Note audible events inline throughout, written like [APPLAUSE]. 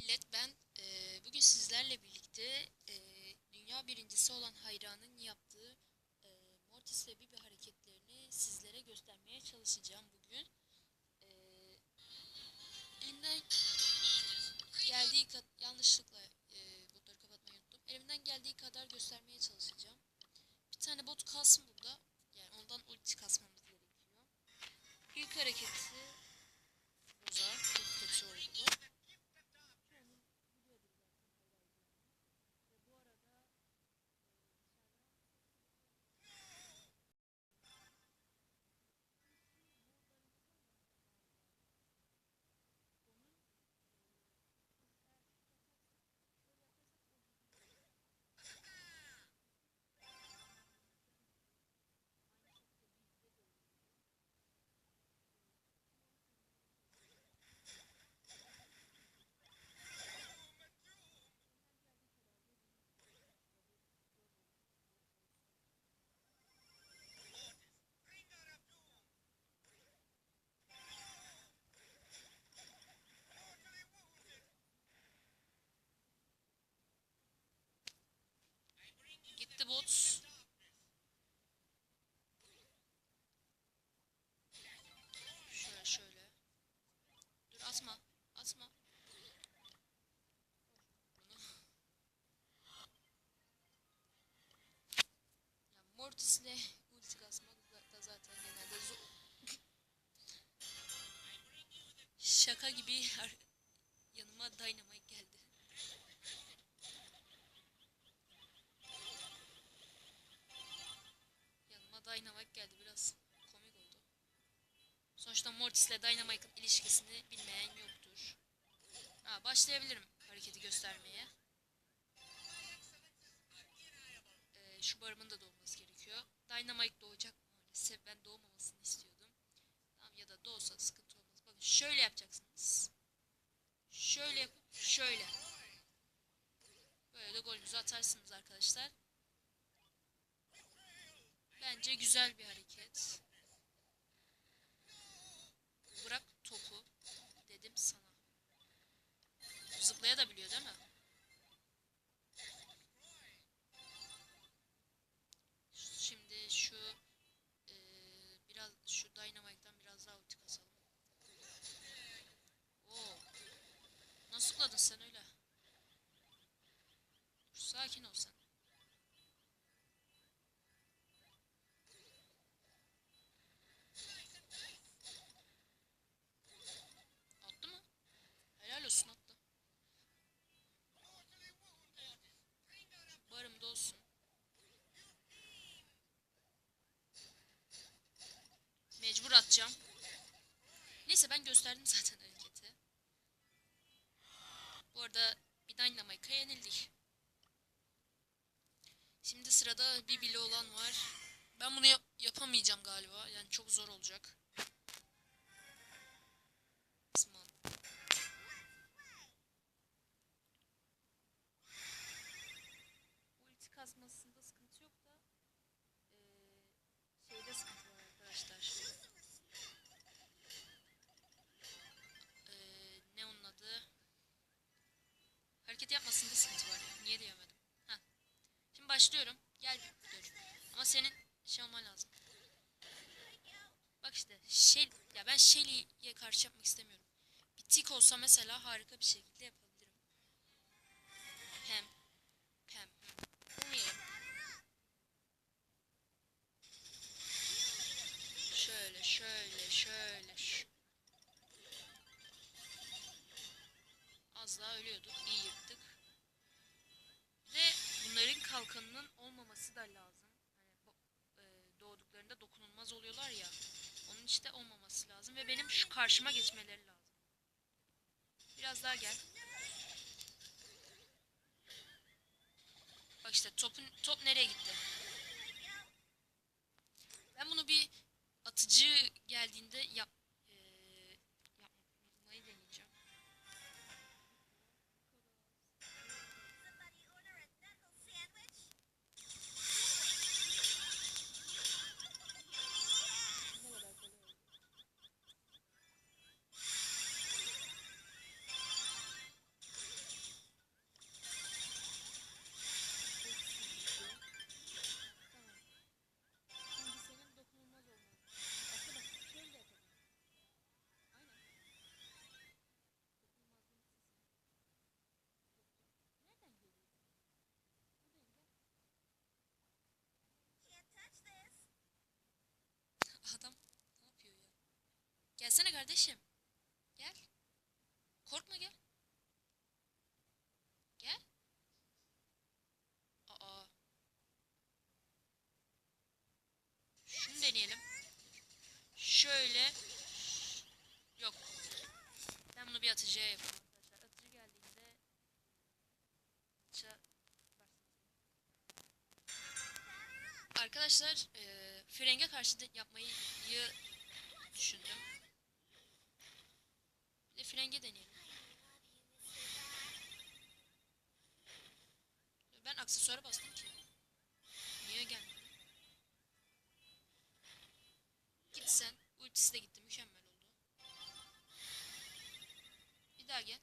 Millet ben eee, bugün sizlerle birlikte eee, dünya birincisi olan Hayran'ın yaptığı eee Mortis ve Bibi hareketlerini sizlere göstermeye çalışacağım bugün. Eee elimden geldiği yanlışlıkla eee botları kapatmayı unuttum. Elimden geldiği kadar göstermeye çalışacağım. Bir tane bot kalsın burada. Yani ondan ulti kasmamız gerekiyor. İlk hareketi Mortis'le ulti kasmak da- zaten genelde zor. Şaka gibi yanıma Dynamite geldi. Yanıma Dynamite geldi biraz komik oldu. Sonuçta Mortis ile Dynamite'ın ilişkisini bilmeyen yoktur. Ha, başlayabilirim hareketi göstermeye. Ee, şu barımın da gerekiyor. Dynamite doğacak maalesef. Ben doğmamasını istiyordum. Tamam ya da doğsa sıkıntı olmaz. Bakın şöyle yapacaksınız. Şöyle yapıp şöyle. Böyle de golünüzü atarsınız arkadaşlar. Bence güzel bir hareket. Bırak topu dedim sana. Zıplaya da biliyor değil mi? Şimdi şu eee, biraz şu Dynamite'dan biraz daha ulti kasalım. Oo. Nasıl zıpladın sen öyle? Dur, sakin ol sen. Attı mı? Helal olsun attı. Barım da olsun. Mecbur atacağım. Neyse ben gösterdim zaten hareketi. Bu arada bir Dynamite'a yenildik. Şimdi sırada bir bile olan var. Ben bunu yap- yapamayacağım galiba. Yani çok zor olacak. Ulti kasmasında sıkıntı yok da şeyde sıkıntı var arkadaşlar. Ne onun adı? Hareket yapmasında sıkıntı var. Niye diyemedim. Başlıyorum. Gel bir. Ama senin şey lazım. Bak işte şey ya ben Shelly'ye karşı yapmak istemiyorum. Bir tik olsa mesela harika bir şekilde yapabilirim. Pem. Pem. Niye? Şöyle şöyle şöyle. ş- Az daha ölüyorduk. İyi kalkanının olmaması da lazım. Hani e, doğduklarında dokunulmaz oluyorlar ya. Onun işte olmaması lazım ve benim şu karşıma geçmeleri lazım. Biraz daha gel. Bak işte topun top nereye gitti? Ben bunu bir atıcı geldiğinde yap Adam ne yapıyor ya? Gelsene kardeşim. Gel. Korkma gel. Gel. Aa. Şunu deneyelim. Şöyle. Yok. Ben bunu bir atıcıya yapayım. Atıcı geldiğinde Arkadaşlar eee frenge karşı yapmayı düşündüm. Bir de frenge deneyelim. Ben aksesuara bastım ki. Niye gelmedi? Git sen. Ultisi de gitti. Mükemmel oldu. Bir daha gel.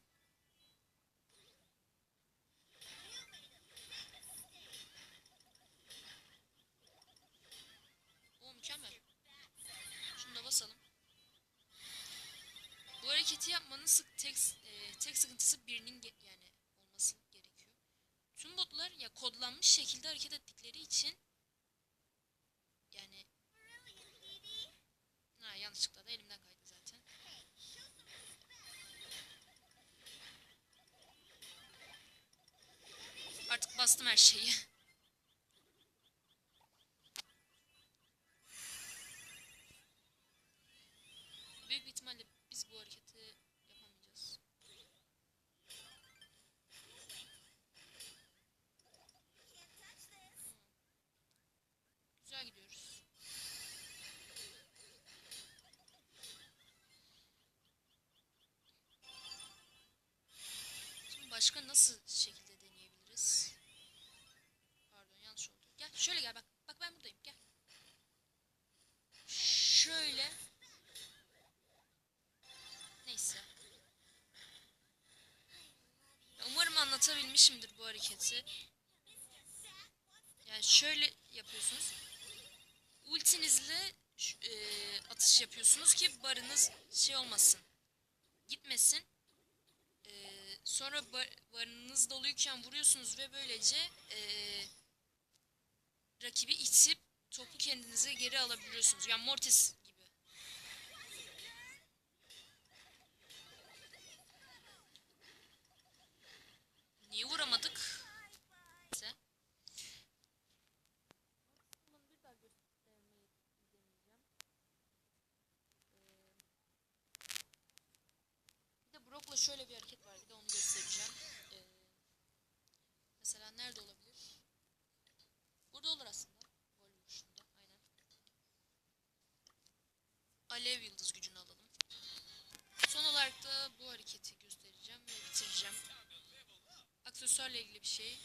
Botlar ya kodlanmış şekilde hareket ettikleri için yani ha yanlışlıkla da elimden kaydı zaten. Artık bastım her şeyi. Büyük ihtimalle biz bu hareketi yapamayacağız. Güzel gidiyoruz. Şimdi başka nasıl şekilde deneyebiliriz? Pardon yanlış oldu. Gel şöyle gel bak. Bak ben buradayım gel. Şöyle. Neyse. Umarım anlatabilmişimdir bu hareketi. Yani şöyle yapıyorsunuz. Ultinizle e, atış yapıyorsunuz ki barınız şey olmasın. Gitmesin. Sonra barınız doluyken vuruyorsunuz ve böylece e, rakibi itip topu kendinize geri alabiliyorsunuz. Yani Mortis gibi. Niye vuramadık? Neyse. Bunu bir daha göstermeyi deneyeceğim. Ee, bir de Brock'la şöyle bir hareket var. Bir de onu göstereceğim. Ee, mesela nerede olabilir? Burada olur aslında. Gol vuruşunda. Aynen. Alev yıldız gücünü alalım. Son olarak da bu hareketi göstereceğim ve bitireceğim. Aksesuarla ilgili bir şey.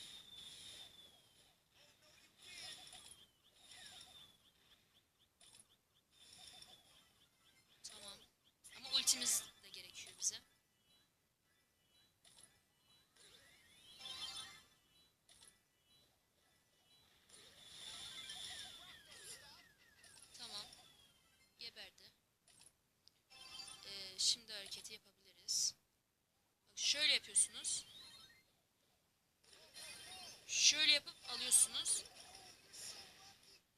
Tamam. Ama ultimiz Şimdi hareketi yapabiliriz. Bak şöyle yapıyorsunuz. Şöyle yapıp alıyorsunuz.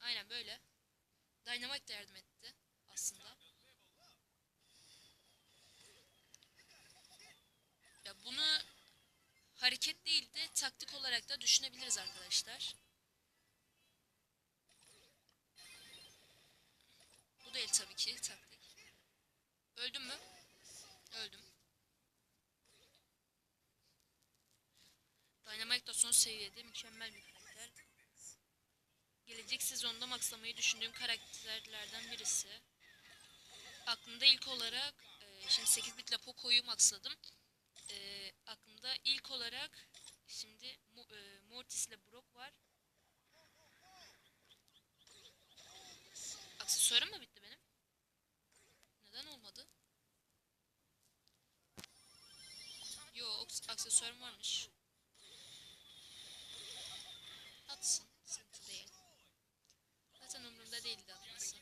Aynen böyle. Dynamite de yardım etti aslında. Ya bunu hareket değil de taktik olarak da düşünebiliriz arkadaşlar. Bu değil tabii ki taktik. Öldüm mü? Öldüm. Dynamite da son seviyede mükemmel bir karakter. Gelecek sezonda maxlamayı düşündüğüm karakterlerden birisi. Aklımda ilk olarak e, şimdi 8 bitle Poco'yu maxladım. E, aklımda ilk olarak şimdi e, Mortis ile Brock var. Aksesuarım mı bitti aksesuarım varmış. Atsın. Sıkıntı değil. Zaten umurumda değildi atması.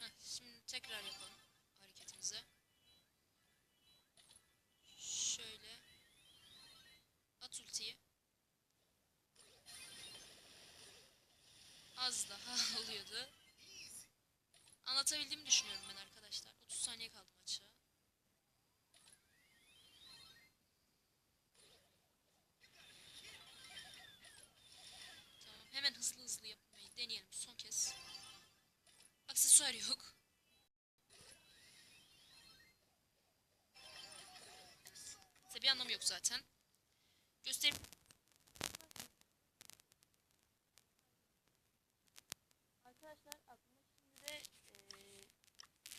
Heh, şimdi tekrar yapalım hareketimizi. Şöyle. At ultiyi. az daha [LAUGHS] oluyordu. Anlatabildiğimi düşünüyorum ben arkadaşlar. 30 saniye kaldı maça. Tamam hemen hızlı hızlı yapmayı deneyelim son kez. Aksesuar yok. Bir anlamı yok zaten. Göstereyim. Arkadaşlar aklıma şimdi de eee,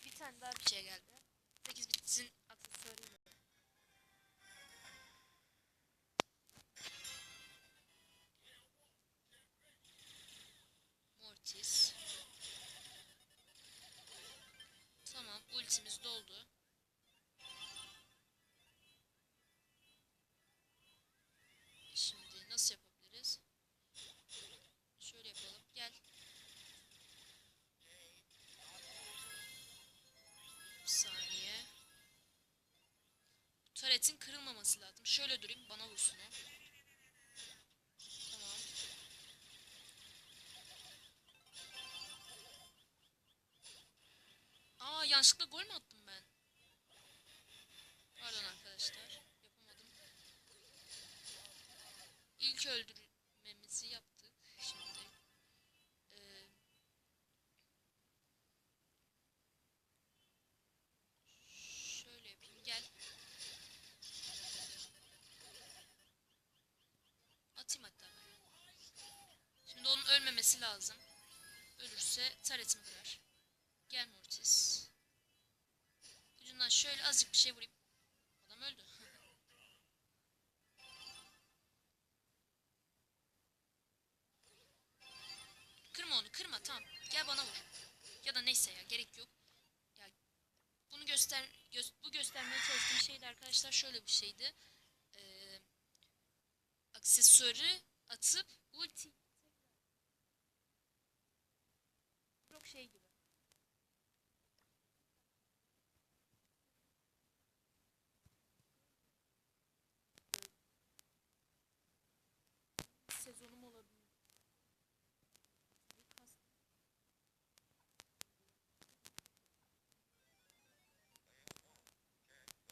bir tane daha bir şey geldi. 8 bitin aksesuarıyla. Turret'in kırılmaması lazım. Şöyle durayım bana vursun o. Tamam. Aa yanlışlıkla gol mü attım ben? Pardon arkadaşlar. Yapamadım. İlk öldürmemizi yaptık. Şimdi eee, şöyle yapayım. Gel. Atayım hatta ben. Şimdi onun ölmemesi lazım. Ölürse taretimi kırar. Gel Mortis. Ucundan şöyle azıcık bir şey vurayım. Adam öldü. [LAUGHS] Kırma onu kırma tamam. Gel bana vur. Ya da neyse ya gerek yok. Ya bunu göster gö- bu göstermeye çalıştığım şey de arkadaşlar şöyle bir şeydi. Ee, aksesuarı atıp